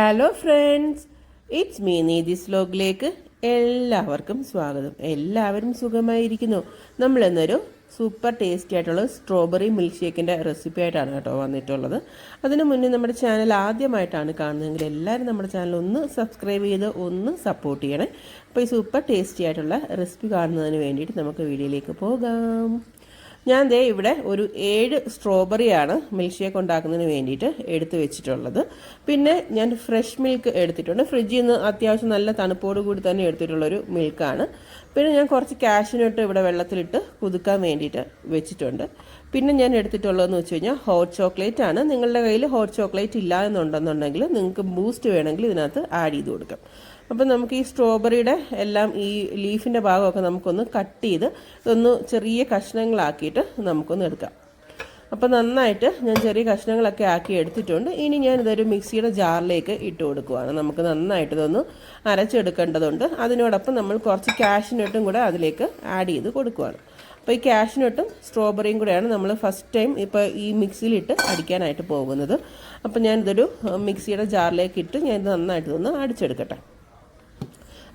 Hello friends it's me നീതിസ് സ്ലോഗിലേക്ക് എല്ലാവർക്കും സ്വാഗതം. എല്ലാവരും സുഖമായിരിക്കുന്നു. നമ്മൾ ഇന്നൊരു സൂപ്പർ ടേസ്റ്റി ആയിട്ടുള്ള സ്ട്രോബെറി മിൽക്ക് ഷേക്കിന്റെ റെസിപ്പി ആയിട്ടാണ് കേട്ടോ വന്നിട്ടുള്ളത്. അതിനു മുന്നേ നമ്മുടെ ചാനൽ ആദ്യമായിട്ടാണ് കാണുന്നതെങ്കിൽ എല്ലാവരും നമ്മുടെ ചാനൽ ഒന്ന് സബ്സ്ക്രൈബ് ചെയ്ത് ഒന്ന് സപ്പോർട്ട് ചെയ്യണേ. അപ്പോൾ ഈ സൂപ്പർ ടേസ്റ്റി ആയിട്ടുള്ള റെസിപ്പി കാണുന്നതിന് വേണ്ടിയിട്ട് നമുക്ക് വീഡിയോയിലേക്ക് പോകാം. ഞാൻ ദേ ഇവിടെ ഒരു ഏഴ് സ്ട്രോബെറിയാണ് മിൽക്ക് ഷേക്ക് ഉണ്ടാക്കുന്നതിന് വേണ്ടിയിട്ട് എടുത്തു വെച്ചിട്ടുള്ളത്. പിന്നെ ഞാൻ ഫ്രഷ് മിൽക്ക് എടുത്തിട്ടുണ്ട്. ഫ്രിഡ്ജിൽ നിന്ന് അത്യാവശ്യം നല്ല തണുപ്പോട് കൂടി തന്നെ എടുത്തിട്ടുള്ളൊരു മിൽക്കാണ് പിന്നെ ഞാൻ കുറച്ച് കാഷ്യൂനട്ട് ഇവിടെ വെള്ളത്തിലിട്ട് കുതുക്കാൻ വേണ്ടിയിട്ട് വെച്ചിട്ടുണ്ട്. പിന്നെ ഞാൻ എടുത്തിട്ടുള്ളതെന്ന് വെച്ച് കഴിഞ്ഞാൽ ഹോട്ട് ചോക്ലേറ്റ് ആണ്. നിങ്ങളുടെ കയ്യിൽ ഹോട്ട് ചോക്ലേറ്റ് ഇല്ല എന്നുണ്ടെന്നുണ്ടെങ്കിൽ നിങ്ങൾക്ക് ബൂസ്റ്റ് വേണമെങ്കിൽ ഇതിനകത്ത് ആഡ് ചെയ്ത് കൊടുക്കാം. അപ്പം നമുക്ക് ഈ സ്ട്രോബെറിയുടെ എല്ലാം ഈ ലീഫിന്റെ ഭാഗമൊക്കെ നമുക്കൊന്ന് കട്ട് ചെയ്ത് ഇതൊന്ന് ചെറിയ കഷ്ണങ്ങളാക്കിയിട്ട് നമുക്കൊന്ന് എടുക്കാം. അപ്പോൾ നന്നായിട്ട് ഞാൻ ചെറിയ കഷ്ണങ്ങളൊക്കെ ആക്കി എടുത്തിട്ടുണ്ട്. ഇനി ഞാൻ ഇതൊരു മിക്സിയുടെ ജാറിലേക്ക് ഇട്ട് കൊടുക്കുവാണ്. നമുക്ക് നന്നായിട്ട് ഇതൊന്ന് അരച്ചെടുക്കേണ്ടതുണ്ട്. അതിനോടൊപ്പം നമ്മൾ കുറച്ച് കാഷ്നട്ടും കൂടെ അതിലേക്ക് ആഡ് ചെയ്ത് കൊടുക്കുവാണ്. അപ്പോൾ ഈ കാഷ്നട്ടും സ്ട്രോബെറിയും കൂടെയാണ് നമ്മൾ ഫസ്റ്റ് ടൈം ഇപ്പോൾ ഈ മിക്സിയിലിട്ട് അടിക്കാനായിട്ട് പോകുന്നത്. അപ്പോൾ ഞാനിതൊരു മിക്സിയുടെ ജാറിലേക്ക് ഇട്ട് ഞാൻ ഇത് നന്നായിട്ട് ഇതൊന്ന് അടിച്ചെടുക്കട്ടെ.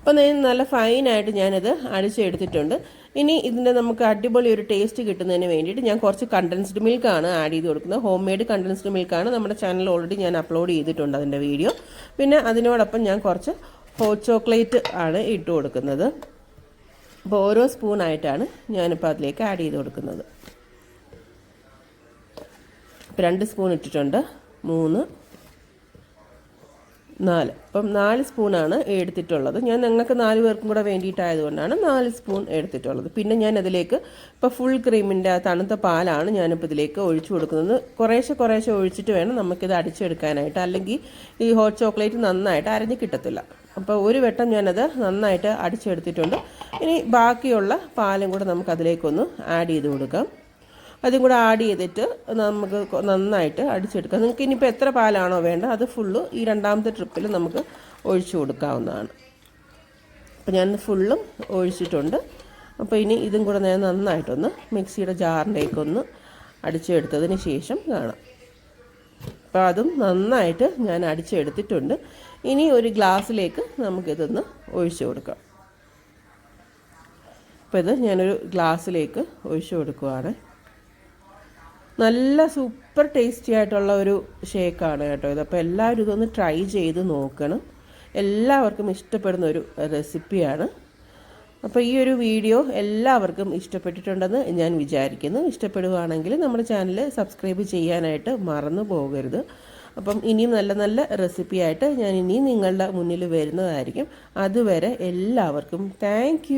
അപ്പോൾ നല്ല ഫൈനായിട്ട് ഞാനിത് അടിച്ചെടുത്തിട്ടുണ്ട്. ഇനി ഇതിന്റെ നമുക്ക് അടിപൊളി ഒരു ടേസ്റ്റ് കിട്ടുന്നതിന് വേണ്ടിയിട്ട് ഞാൻ കുറച്ച് കണ്ടൻസ്ഡ് മിൽക്കാണ് ആഡ് ചെയ്ത് കൊടുക്കുന്നത്. ഹോം മെയ്ഡ് കണ്ടൻസ്ഡ് മിൽക്കാണ് നമ്മുടെ ചാനൽ ഓൾറെഡി ഞാൻ അപ്ലോഡ് ചെയ്തിട്ടുണ്ട് അതിന്റെ വീഡിയോ പിന്നെ അതിനോടൊപ്പം ഞാൻ കുറച്ച് ഹോട്ട് ചോക്ലേറ്റ് ആണ് ഇട്ട് കൊടുക്കുന്നത്. അപ്പോൾ ഓരോ സ്പൂണായിട്ടാണ് ഞാനിപ്പോൾ അതിലേക്ക് ആഡ് ചെയ്ത് കൊടുക്കുന്നത്. രണ്ട് സ്പൂൺ ഇട്ടിട്ടുണ്ട്. മൂന്ന് നാല്. അപ്പം നാല് സ്പൂണാണ് എടുത്തിട്ടുള്ളത്. ഞാൻ ഞങ്ങൾക്ക് നാല് പേർക്കും കൂടെ വേണ്ടിയിട്ടായതുകൊണ്ടാണ് നാല് സ്പൂൺ എടുത്തിട്ടുള്ളത്. പിന്നെ ഞാൻ അതിലേക്ക് ഇപ്പോൾ ഫുൾ ക്രീമിന്റെ തണുത്ത പാലാണ് ഞാനിപ്പോൾ ഇതിലേക്ക് ഒഴിച്ചു കൊടുക്കുന്നത്. കുറേശ്ശെ കുറേശ്ശെ ഒഴിച്ചിട്ട് വേണം നമുക്കിത് അടിച്ചെടുക്കാനായിട്ട്. അല്ലെങ്കിൽ ഈ ഹോട്ട് ചോക്ലേറ്റ് നന്നായിട്ട് അരഞ്ഞ് കിട്ടത്തില്ല. അപ്പോൾ ഒരു വട്ടം ഞാനത് നന്നായിട്ട് അടിച്ചെടുത്തിട്ടുണ്ട്. ഇനി ബാക്കിയുള്ള പാലും കൂടെ നമുക്കതിലേക്കൊന്ന് ആഡ് ചെയ്ത് കൊടുക്കാം. അതും കൂടെ ആഡ് ചെയ്തിട്ട് നമുക്ക് നന്നായിട്ട് അടിച്ചെടുക്കാം. നിങ്ങൾക്ക് ഇനിയിപ്പോൾ എത്ര പാലാണോ വേണ്ടത് അത് ഫുള്ള് ഈ രണ്ടാമത്തെ ട്രിപ്പിൽ നമുക്ക് ഒഴിച്ചു കൊടുക്കാവുന്നതാണ്. അപ്പോൾ ഞാൻ ഫുള്ളും ഒഴിച്ചിട്ടുണ്ട്. അപ്പോൾ ഇനി ഇതും കൂടെ ഞാൻ നന്നായിട്ടൊന്ന് മിക്സിയുടെ ജാറിലേക്കൊന്ന് അടിച്ചെടുത്തതിന് ശേഷം കാണാം. അപ്പോൾ അതും നന്നായിട്ട് ഞാൻ അടിച്ചെടുത്തിട്ടുണ്ട്. ഇനി ഒരു ഗ്ലാസ്സിലേക്ക് നമുക്കിതൊന്ന് ഒഴിച്ചു കൊടുക്കാം. അപ്പോൾ ഇത് ഞാനൊരു ഗ്ലാസ്സിലേക്ക് ഒഴിച്ചു കൊടുക്കുവാണ്. നല്ല സൂപ്പർ ടേസ്റ്റി ആയിട്ടുള്ള ഒരു ഷേക്കാണ് കേട്ടോ ഇത്. അപ്പോൾ എല്ലാവരും ഇതൊന്ന് ട്രൈ ചെയ്ത് നോക്കണം. എല്ലാവർക്കും ഇഷ്ടപ്പെടുന്ന ഒരു റെസിപ്പിയാണ്. അപ്പോൾ ഈ ഒരു വീഡിയോ എല്ലാവർക്കും ഇഷ്ടപ്പെട്ടിട്ടുണ്ടെന്ന് ഞാൻ വിചാരിക്കുന്നു. ഇഷ്ടപ്പെടുകയാണെങ്കിൽ നമ്മുടെ ചാനൽ സബ്സ്ക്രൈബ് ചെയ്യാനായിട്ട് മറന്നു പോകരുത്. അപ്പം ഇനിയും നല്ല നല്ല റെസിപ്പിയായിട്ട് ഞാൻ ഇനിയും നിങ്ങളുടെ മുന്നിൽ വരുന്നതായിരിക്കും. അതുവരെ എല്ലാവർക്കും താങ്ക്